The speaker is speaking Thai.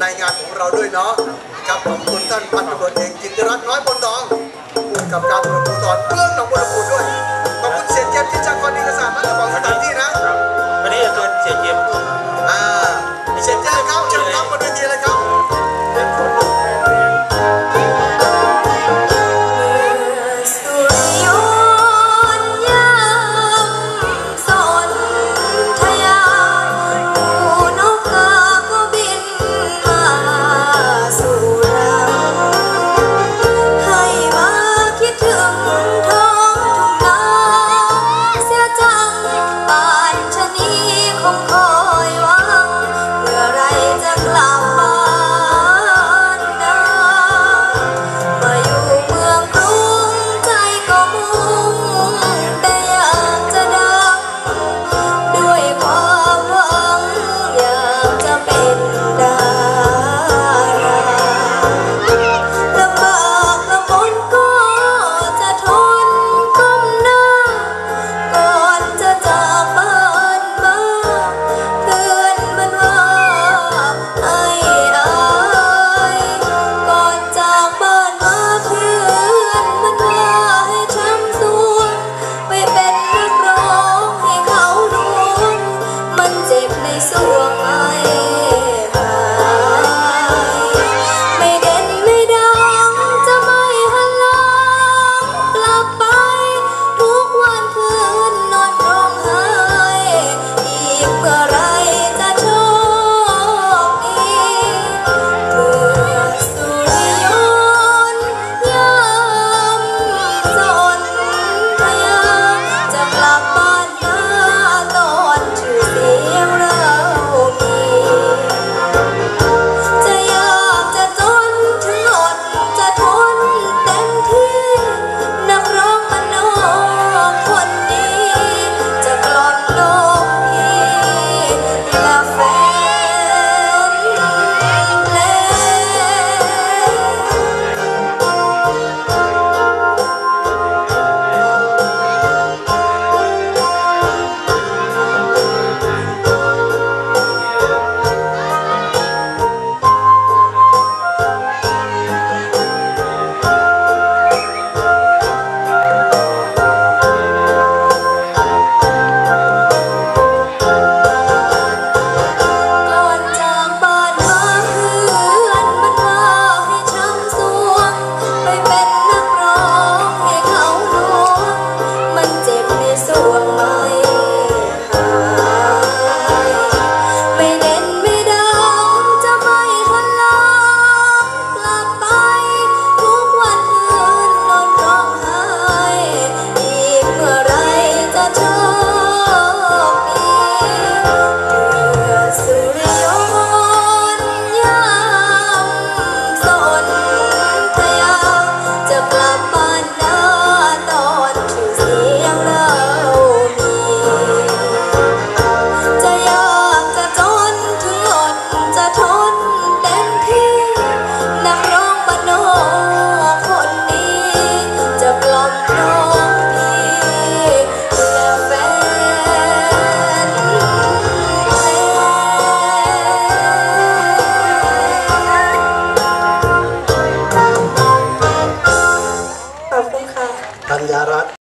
ในงานของเราด้วยเนาะครับขอบคุณท่านพันตำรวจเอกจินตรัตน์น้อยบนดองผู้กับการตำรวจภูธรเมืองหนองบน